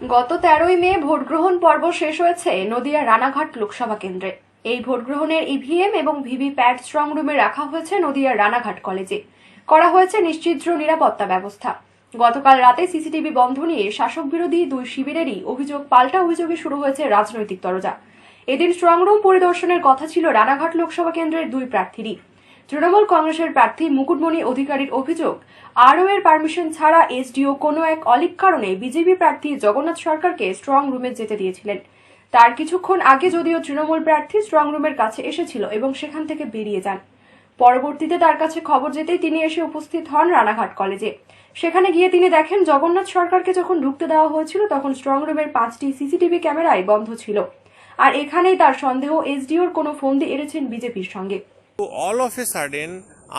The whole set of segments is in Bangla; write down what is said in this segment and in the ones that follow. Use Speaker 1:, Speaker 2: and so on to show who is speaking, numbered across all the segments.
Speaker 1: গত তেরোই মে ভোট গ্রহণ পর্ব শেষ হয়েছে নদিয়া রানাঘাট লোকসভা কেন্দ্রে। এই ভোট গ্রহণের ইভিএম এবং ভিভি প্যাট স্ট্রং রুমে রাখা হয়েছে নদিয়ার রানাঘাট কলেজে। করা হয়েছে নিশ্চিদ্র নিরাপত্তা ব্যবস্থা। গতকাল রাতে সিসিটিভি বন্ধ নিয়ে শাসক বিরোধী দুই শিবিরেরই অভিযোগ, পাল্টা অভিযোগে শুরু হয়েছে রাজনৈতিক তরজা। এদিন স্ট্রং রুম পরিদর্শনের কথা ছিল রানাঘাট লোকসভা কেন্দ্রের দুই প্রার্থীরই। তৃণমূল কংগ্রেসের প্রার্থী মুকুটমণি অধিকারীর অভিযোগ, আরও এর পারমিশন ছাড়া এসডিও কোনো এক অলিক কারণে বিজেপি প্রার্থী জগন্নাথ সরকারকে স্ট্রং রুমে যেতে দিয়েছিলেন। তার কিছুক্ষণ আগে যদিও তৃণমূল প্রার্থী স্ট্রং রুমের কাছে এসেছিল এবং সেখান থেকে বেরিয়ে যান। পরবর্তীতে তার কাছে খবর যেতেই তিনি এসে উপস্থিত হন রানাঘাট কলেজে। সেখানে গিয়ে তিনি দেখেন, জগন্নাথ সরকারকে যখন ঢুকতে দেওয়া হয়েছিল, তখন স্ট্রং রুমের পাঁচটি সিসিটিভি ক্যামেরায় বন্ধ ছিল। আর এখানেই তার সন্দেহ, এসডিওর কোনো ফন্দি এড়েছেন বিজেপির সঙ্গে।
Speaker 2: তো অল অফ এ সাডেন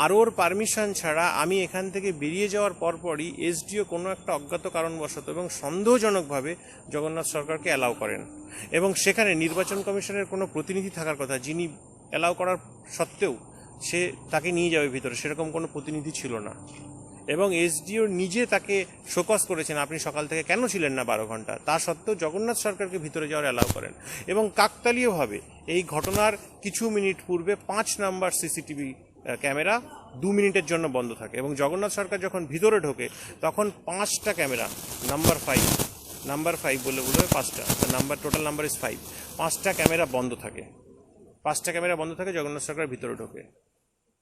Speaker 2: আরোর পারমিশন ছাড়া আমি এখান থেকে বেরিয়ে যাওয়ার পরপরই এসডিও কোনো একটা অজ্ঞাত কারণবশত এবং সন্দেহজনকভাবে জগন্নাথ সরকারকে অ্যালাউ করেন। এবং সেখানে নির্বাচন কমিশনের কোনো প্রতিনিধি থাকার কথা, যিনি অ্যালাউ করার সত্ত্বেও সে তাকে নিয়ে যাবে ভিতরে, সেরকম কোনো প্রতিনিধি ছিল না। এবং এসডিও নিজে তাকে শোকস করেছেন, আপনি সকাল থেকে কেন ছিলেন না বারো ঘণ্টা? তা সত্ত্বেও জগন্নাথ সরকারকে ভিতরে যাওয়ার অ্যালাউ করেন। এবং কাকতালীয়ভাবে এই ঘটনার কিছু মিনিট পূর্বে পাঁচ নাম্বার সিসিটিভি ক্যামেরা দু মিনিটের জন্য বন্ধ থাকে এবং জগন্নাথ সরকার যখন ভিতরে ঢোকে, তখন পাঁচটা camera, number five number five বলে বলে পাঁচটা number total number is five পাঁচটা ক্যামেরা বন্ধ থাকে। পাঁচটা ক্যামেরা বন্ধ থাকে, জগন্নাথ সরকার ভিতরে ঢোকে।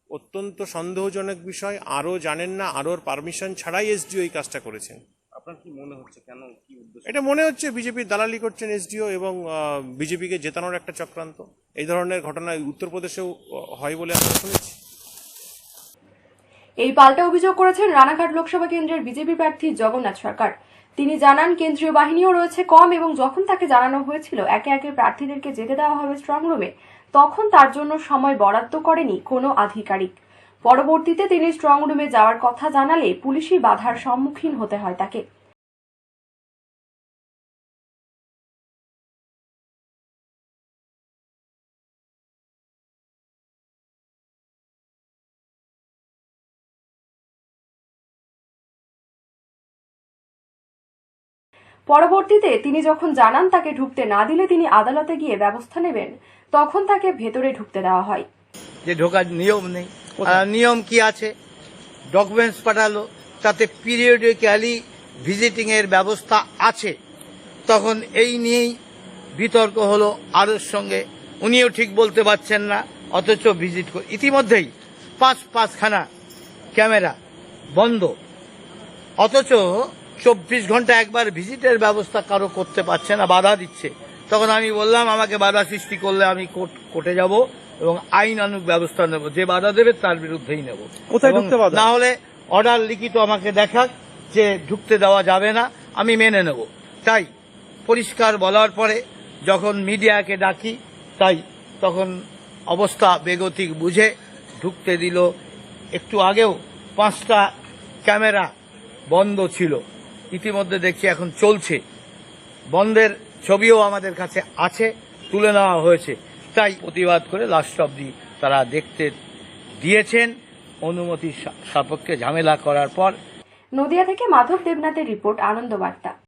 Speaker 2: অত্যন্ত সন্দেহজনক বিষয়। আরও জানেন না আরোর পারমিশন ছাড়াই এসডিও এই কাজটা করেছেন।
Speaker 3: আপনার কি মনে হচ্ছে? কেন কি উদ্দেশ্য?
Speaker 2: এটা মনে হচ্ছে বিজেপির দালালি করছেন এসডিও এবং বিজেপিকে জেতানোর একটা চক্রান্ত। এই ধরনের ঘটনা উত্তরপ্রদেশেও হয় বলে আমরা শুনেছি।
Speaker 1: এই পাল্টা অভিযোগ করেছেন রানাঘাট লোকসভা কেন্দ্রের বিজেপি প্রার্থী জগন্নাথ সরকার। তিনি জানান কেন্দ্রীয় বাহিনীও রয়েছে কম এবং যখন তাকে জানানো হয়েছিল একে একে প্রার্থীদেরকে যেতে দেওয়া হবে স্ট্রং রুমে তখন তার জন্য সময় বরাদ্দ করেনি কোনো আধিকারিক। পরবর্তীতে তিনি স্ট্রং রুমে যাওয়ার কথা জানালে পুলিশি বাধার সম্মুখীন হতে হয় তাকে। পরবর্তীতে তিনি যখন জানান তাকে ঢুকতে না দিলে তিনি আদালতে গিয়ে ব্যবস্থা নেবেন তখন তাকে ভেতরে ঢুকতে দেওয়া হয়।
Speaker 4: যে ঢোকার নিয়ম নেই। নিয়ম কি আছে? ডকুমেন্টস পাঠালো তাতে পিরিয়ডিক্যালি ভিজিটিং এর ব্যবস্থা আছে। তখন এই নিয়েই বিতর্ক হলো আরোর সঙ্গে। উনিও ঠিক বলতে পারছেন না অথচ ভিজিট করে ইতিমধ্যেই পাঁচ পাঁচখানা ক্যামেরা বন্ধ। অথচ চব্বিশ ঘণ্টা একবার ভিজিটের ব্যবস্থা কারও করতে পারছে না বাধা দিচ্ছে। তখন আমি বললাম আমাকে বাধা সৃষ্টি করলে আমি কোর্ট কোর্টে যাব এবং আইনানুগ ব্যবস্থা নেব। যে বাধা দেবে তার বিরুদ্ধেই নেব।
Speaker 3: কোথায় ঢুকতে বাধা?
Speaker 4: না হলে অর্ডার লিখিত আমাকে দেখাক যে ঢুকতে দেওয়া যাবে না আমি মেনে নেব। তাই পরিষ্কার বলার পরে যখন মিডিয়াকে ডাকি তাই তখন অবস্থা বেগতিক বুঝে ঢুকতে দিল। একটু আগেও পাঁচটা ক্যামেরা বন্ধ ছিল। ইতিমধ্যে দেখছি এখন চলছে। বন্ধের ছবিও আমাদের কাছে আছে, তুলে নেওয়া হয়েছে। তাই প্রতিবাদ করে লাস্ট অব্দি তারা দেখতে দিয়েছেন। অনুমতি সাপেক্ষে ঝামেলা করার পর
Speaker 1: নদিয়া থেকে মাধব দেবনাথের রিপোর্ট আনন্দ বার্তা